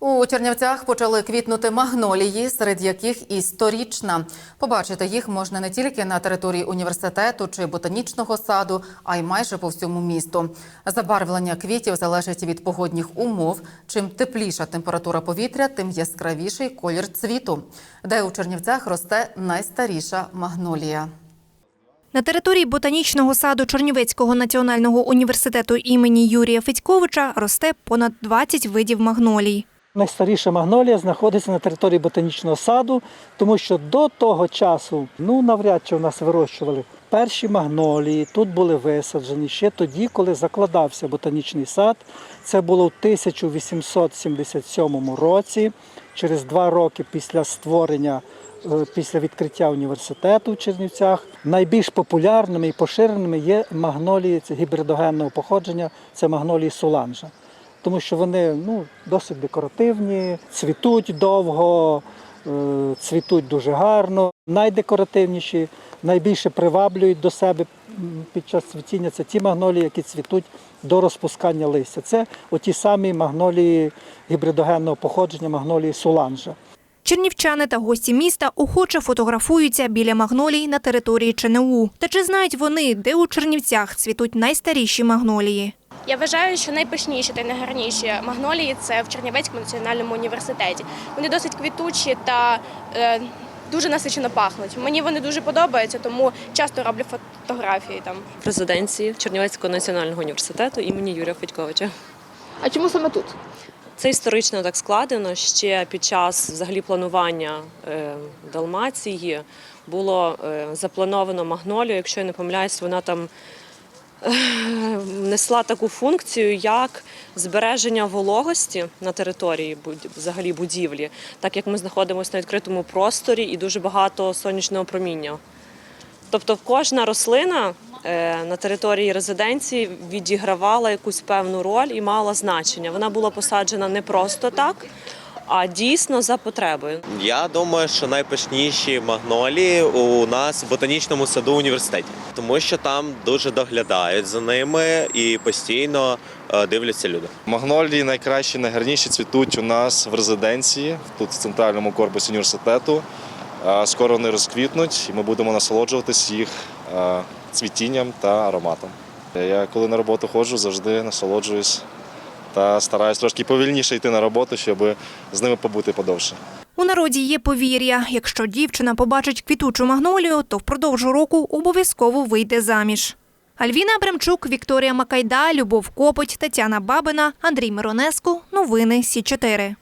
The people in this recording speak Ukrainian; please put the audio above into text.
У Чернівцях почали квітнути магнолії, серед яких і сторічна. Побачити їх можна не тільки на території університету чи ботанічного саду, а й майже по всьому місту. Забарвлення квітів залежить від погодних умов. Чим тепліша температура повітря, тим яскравіший колір цвіту. Де у Чернівцях росте найстаріша магнолія. На території ботанічного саду Чернівецького національного університету імені Юрія Федьковича росте понад 20 видів магнолій. Найстаріша магнолія знаходиться на території ботанічного саду, тому що до того часу ну навряд чи в нас вирощували перші магнолії. Тут були висаджені ще тоді, коли закладався ботанічний сад. Це було в 1877 році, через два роки після створення. е, Після відкриття університету в Чернівцях найбільш популярними і поширеними є магнолії гібридогенного походження, це магнолії Соланжа тому що вони ну, досить декоративні, цвітуть довго, е, цвітуть дуже гарно. Найдекоративніші, найбільше приваблюють до себе під час цвітіння це ті магнолії, які цвітуть до розпускання листя. Це оті самі магнолії гібридогенного походження, магнолії Соланжа. Чернівчани та гості міста охоче фотографуються біля магнолій на території ЧНУ. Та чи знають вони, де у Чернівцях цвітуть найстаріші магнолії? Я вважаю, що найпишніші та найгарніші магнолії це в Чернівецькому національному університеті. Вони досить квітучі та е, дуже насичено пахнуть. Мені вони дуже подобаються, тому часто роблю фотографії там. в резиденції Чернівецького національного університету імені Юрія Федьковича. А чому саме тут? Це історично так складено. Ще під час взагалі планування е, Далмації було е, заплановано магнолію. Якщо я не помиляюсь, вона там несла таку функцію, як збереження вологості на території взагалі будівлі, так як ми знаходимося на відкритому просторі і дуже багато сонячного проміння. Тобто кожна рослина е, на території резиденції відігравала якусь певну роль і мала значення. Вона була посаджена не просто так, а дійсно за потребою. Я думаю, що найпишніші магнолії у нас в ботанічному саду університеті, тому що там дуже доглядають за ними і постійно е, дивляться люди. Магнолії найкращі, найгарніші цвітуть у нас в резиденції, тут в центральному корпусі університету. Скоро вони розквітнуть, і ми будемо насолоджуватись їх цвітінням та ароматом. Я коли на роботу ходжу, завжди насолоджуюсь та стараюсь трошки повільніше йти на роботу, щоб з ними побути подовше. У народі є повір'я. Якщо дівчина побачить квітучу магнолію, то впродовж року обов'язково вийде заміж. Альвіна Абрамчук, Вікторія Макайда, Любов Копоть, Тетяна Бабина, Андрій Миронеску. Новини Сі 4